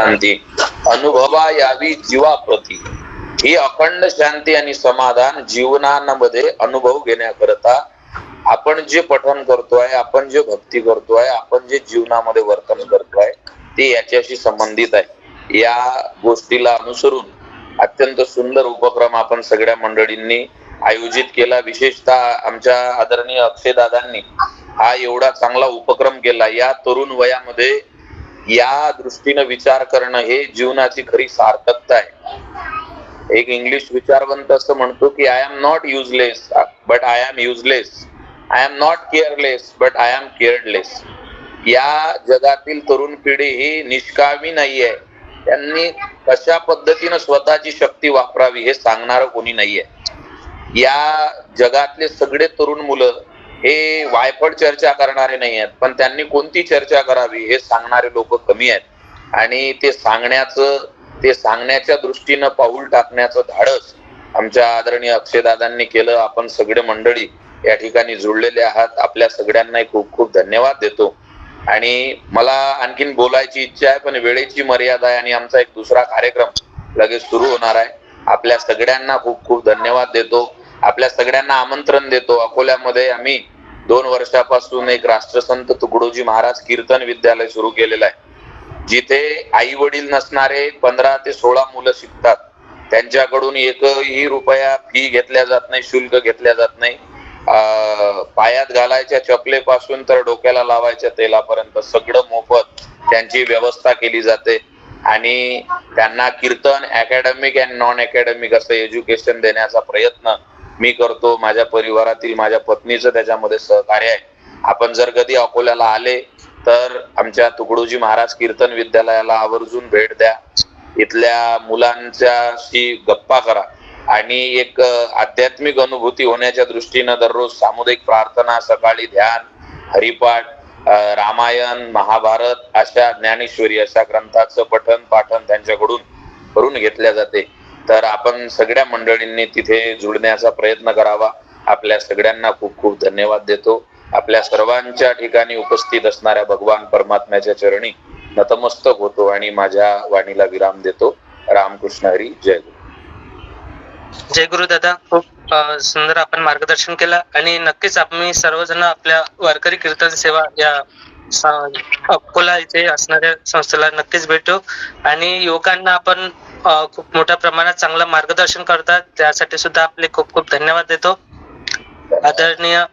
शांती. अनुभवा यावी जीवाप्रती. ही अखंड शांती आणि समाधान जीवनामध्ये अनुभव घेण्याकरता आपण जे पठन करतोय आपण जे भक्ती करतोय आपण जे जीवनामध्ये वर्तन करतोय ते याच्याशी संबंधित आहे. या गोष्टीला अनुसरून अत्यंत सुंदर उपक्रम आपण सगळ्या मंडळींनी आयोजित केला. विशेषतः आमच्या आदरणीय अक्षयदादांनी हा एवढा चांगला उपक्रम केला. या तरुण वयामध्ये या दृष्टीनं विचार करणं हे जीवनाची खरी सार्थकता आहे. एक इंग्लिश विचारवंत असं म्हणतो की I am not useless but I am useless I am not careless but I am careless या जगातील तरुण पिढी ही निष्कामी नाहीये. त्यांनी कशा पद्धतीनं स्वतःची शक्ती वापरावी हे सांगणार कोणी नाहीये. या जगातले सगळे तरुण मुलं हे वायफळ चर्चा करणारे नाही आहेत पण त्यांनी कोणती चर्चा करावी हे सांगणारे लोक कमी आहेत. आणि ते सांगण्याचं ते सांगण्याच्या दृष्टीनं पाऊल टाकण्याचं धाडस आमच्या आदरणीय अक्षयदादांनी केलं. आपण सगळे मंडळी या ठिकाणी जुळलेले आहात. आपल्या सगळ्यांनाही खूप खूप धन्यवाद देतो. आणि मला आणखीन बोलायची इच्छा आहे पण वेळेची मर्यादा आहे आणि आमचा एक दुसरा कार्यक्रम लगेच सुरू होणार आहे. आपल्या सगळ्यांना खूप खूप धन्यवाद देतो. आपल्या सगळ्यांना आमंत्रण देतो. अकोल्यामध्ये आम्ही दोन वर्षापासून एक राष्ट्रसंत तुकडोजी महाराज कीर्तन विद्यालय सुरू केलेलं आहे. जिथे आई वडील नसणारे पंधरा ते सोळा मुलं शिकतात. त्यांच्याकडून एकही रुपया फी घेतल्या जात नाही शुल्क घेतल्या जात नाही. पायात घालायच्या चपलेपासून तर डोक्याला लावायच्या तेलापर्यंत सगळं मोफत त्यांची व्यवस्था केली जाते. आणि त्यांना कीर्तन अकॅडमिक अँड नॉन अकॅडमिक असं एज्युकेशन देण्याचा प्रयत्न मी करतो माझ्या परिवारातील माझ्या पत्नीचं त्याच्यामध्ये सहकार्य आहे. आपण जर कधी अकोल्याला आले तर आमच्या तुकडोजी महाराज कीर्तन विद्यालयाला आवर्जून भेट द्या. इथल्या मुलांच्याशी गप्पा करा. आणि एक आध्यात्मिक अनुभूती होण्याच्या दृष्टीनं दररोज सामुदायिक प्रार्थना सकाळी ध्यान हरिपाठ रामायण महाभारत अशा ज्ञानेश्वरी अशा ग्रंथाचं पठन पाठन त्यांच्याकडून करून घेतल्या जाते. तर आपण सगळ्या मंडळींनी तिथे जुळण्याचा प्रयत्न करावा. आपल्या सगळ्यांना खूप खूप धन्यवाद देतो. आपल्या सर्वांच्या ठिकाणी उपस्थित असणाऱ्या भगवान परमात्म्याच्या चरणी नतमस्तक होतो आणि माझ्या वाणीला विराम देतो. रामकृष्ण हरी जय गुरु. जय गुरु दादा. खूप सुंदर आपण मार्गदर्शन केलं आणि नक्कीच आम्ही सर्वजण आपल्या वारकरी कीर्तन सेवा या अकोला इथे असणाऱ्या संस्थेला नक्कीच भेटू. आणि युवकांना आपण खूप मोठ्या प्रमाणात चांगलं मार्गदर्शन करतात. त्यासाठी सुद्धा आपले खूप खूप धन्यवाद देतो. आदरणीय